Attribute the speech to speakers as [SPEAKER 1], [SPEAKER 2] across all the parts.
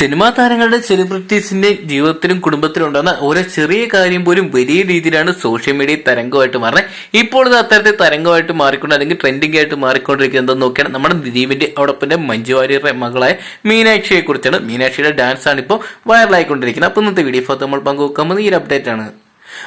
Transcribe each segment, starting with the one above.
[SPEAKER 1] Cinema താരങ്ങളുടെ സെലിബ്രിറ്റീസിന്റെ ജീവിതത്തിലും കുടുംബത്തിലും ഉണ്ടാകുന്ന ഓരോ ചെറിയ കാര്യം പോലും വലിയ രീതിയിലാണ് സോഷ്യൽ മീഡിയ തരംഗമായിട്ട് മാറുന്നത് ഇപ്പോൾ ഇത് അത്തരത്തിൽ തരംഗമായിട്ട് മാറിക്കൊണ്ട് അല്ലെങ്കിൽ ട്രെൻഡിംഗ് ആയിട്ട് മാറിക്കൊണ്ടിരിക്കുന്നത് എന്താന്ന് നോക്കിയാണ് നമ്മുടെ ദിലീപിന്റെ അതോടൊപ്പം മഞ്ജു വാര്യരുടെ മകളായ മീനാക്ഷിയെ കുറിച്ചാണ് മീനാക്ഷിയുടെ ഡാൻസ് ആണ് ഇപ്പോൾ വൈറലായിക്കൊണ്ടിരിക്കുന്നത് അപ്പോൾ ഇന്നത്തെ വീഡിയോ ഫോട്ടോ നമ്മൾ പങ്കുവെക്കാൻ ഈ ഒരു അപ്ഡേറ്റ് ആണ്.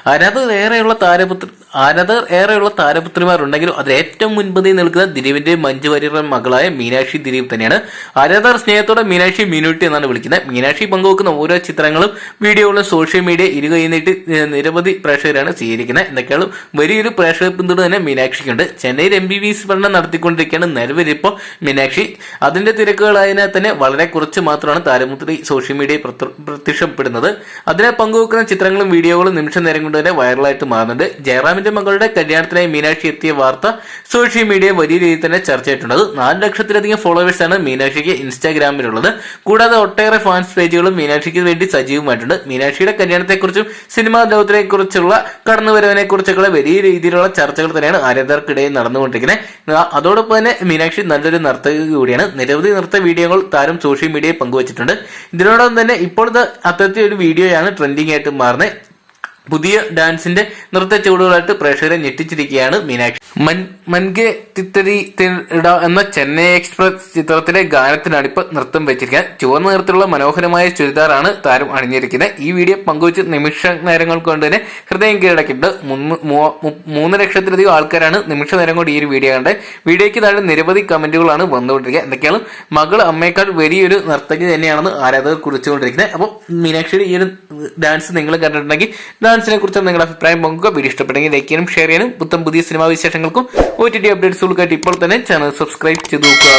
[SPEAKER 1] ആരാധകർ ഏറെയുള്ള താരപുത്ര ആരാധകർ ഏറെയുള്ള താരപുത്രിമാരുണ്ടെങ്കിലും അതിൽ ഏറ്റവും മുൻപന്തിയിൽ നിൽക്കുന്ന ദിലീപിന്റെ മഞ്ജു മകളായ മീനാക്ഷി ദിലീപ് തന്നെയാണ്. അനതർ സ്നേഹത്തോടെ മീനാക്ഷി മീനുട്ടി എന്നാണ് വിളിക്കുന്നത്. മീനാക്ഷി പങ്കുവെക്കുന്ന ഓരോ ചിത്രങ്ങളും വീഡിയോകളും സോഷ്യൽ മീഡിയ ഏഹ്, നിരവധി പ്രേക്ഷകരാണ് സ്വീകരിക്കുന്നത്. എന്തൊക്കെയാണ് വലിയൊരു പ്രേക്ഷക പിന്തുണ തന്നെ മീനാക്ഷിക്കുണ്ട്. ചെന്നൈയിൽ എം ബി ബി എസ് പഠനം നടത്തിക്കൊണ്ടിരിക്കുകയാണ് നിലവിലിപ്പോൾ മീനാക്ഷി. അതിന്റെ തിരക്കുകളായതിനാൽ തന്നെ വളരെ കുറച്ച് മാത്രമാണ് താരമുത്രി സോഷ്യൽ മീഡിയയിൽ പ്രത്യ- പ്രത്യക്ഷപ്പെടുന്നത്. അതിനെ പങ്കുവെക്കുന്ന ചിത്രങ്ങളും വീഡിയോകളും നിമിഷ നേരം കൊണ്ട് തന്നെ വൈറലായിട്ട് മാറുന്നുണ്ട്. ജയറാമിന്റെ മകളുടെ കല്യാണത്തിനായി മീനാക്ഷി എത്തിയ വാർത്ത സോഷ്യൽ മീഡിയ വലിയ രീതിയിൽ തന്നെ ചർച്ച ചർച്ചയായിട്ടുണ്ട് നാല് ലക്ഷത്തിലധികം ഫോളോവേഴ്സാണ് മീനാക്ഷിക്ക് ഇൻസ്റ്റാഗ്രാമിലുള്ളത്. കൂടാതെ ഒട്ടേറെ ഫാൻസ് പേജുകളും മീനാക്ഷിക്ക് വേണ്ടി സജീവമായിട്ടുണ്ട്. മീനാക്ഷിയുടെ കല്യാണത്തെക്കുറിച്ചും സിനിമാ ലോകത്തിനെ കുറിച്ചുള്ള കടന്നുവരവിനെ കുറിച്ചൊക്കെ വലിയ രീതിയിലുള്ള ചർച്ചകൾ തന്നെയാണ് ആരാധകർക്കിടയിൽ നടന്നുകൊണ്ടിരിക്കുന്നത്. അതോടൊപ്പം തന്നെ മീനാക്ഷി നല്ലൊരു നർത്തക കൂടിയാണ്. നിരവധി നൃത്ത വീഡിയോകൾ താരം സോഷ്യൽ മീഡിയയിൽ പങ്കുവച്ചിട്ടുണ്ട്. ഇതിനോടൊപ്പം തന്നെ ഇപ്പോഴത്തെ അത്തരത്തിൽ ഒരു വീഡിയോയാണ് ട്രെൻഡിംഗ് ആയിട്ട് മാറുന്നത്. പുതിയ ഡാൻസിന്റെ നൃത്ത ചുവടുകളായിട്ട് പ്രേക്ഷകരെ ഞെട്ടിച്ചിരിക്കുകയാണ് മീനാക്ഷി. മൻ മൻകെ തിത്തരി എന്ന ചെന്നൈ എക്സ്പ്രസ് ചിത്രത്തിലെ ഗാനത്തിനാണ് ഇപ്പൊ നൃത്തം വെച്ചിരിക്കുന്നത്. ചുവന്ന നിറത്തിലുള്ള മനോഹരമായ ചുരിദാറാണ് താരം അണിഞ്ഞിരിക്കുന്നത്. ഈ വീഡിയോ പങ്കുവച്ച് നിമിഷ നേരങ്ങൾ കൊണ്ട് തന്നെ ഹൃദയം കീഴടക്കിയിട്ടുണ്ട്. മൂന്ന് ലക്ഷത്തിലധികം ആൾക്കാരാണ് നിമിഷ നേരം കൊണ്ട് ഈ ഒരു വീഡിയോ കണ്ടത്. വീഡിയോയ്ക്ക് താഴെ നിരവധി കമന്റുകളാണ് വന്നുകൊണ്ടിരിക്കുക എന്തൊക്കെയാണ്? മകൾ അമ്മയേക്കാൾ വലിയൊരു നർത്തകി തന്നെയാണെന്ന് ആരാധകർ കുറിച്ചുകൊണ്ടിരിക്കുന്നത്. അപ്പോൾ മീനാക്ഷിയുടെ ഈ ഒരു ഡാൻസ് നിങ്ങൾ കണ്ടിട്ടുണ്ടെങ്കിൽ ഡാൻസിനെ കുറിച്ച് നിങ്ങളുടെ അഭിപ്രായം പങ്കുക വീഡിയോ ഇഷ്ടപ്പെട്ടെങ്കിൽ ലൈക്ക് ചെയ്യാനും ഷെയർ ചെയ്യാനും. പുത്തം പുതിയ സിനിമാ വിശേഷങ്ങൾക്കും ഒ ടി ടി അപ്ഡേറ്റ്സുകൾക്കായിട്ട് ഇപ്പോൾ തന്നെ ചാനൽ സബ്സ്ക്രൈബ് ചെയ്ത് നോക്കുക.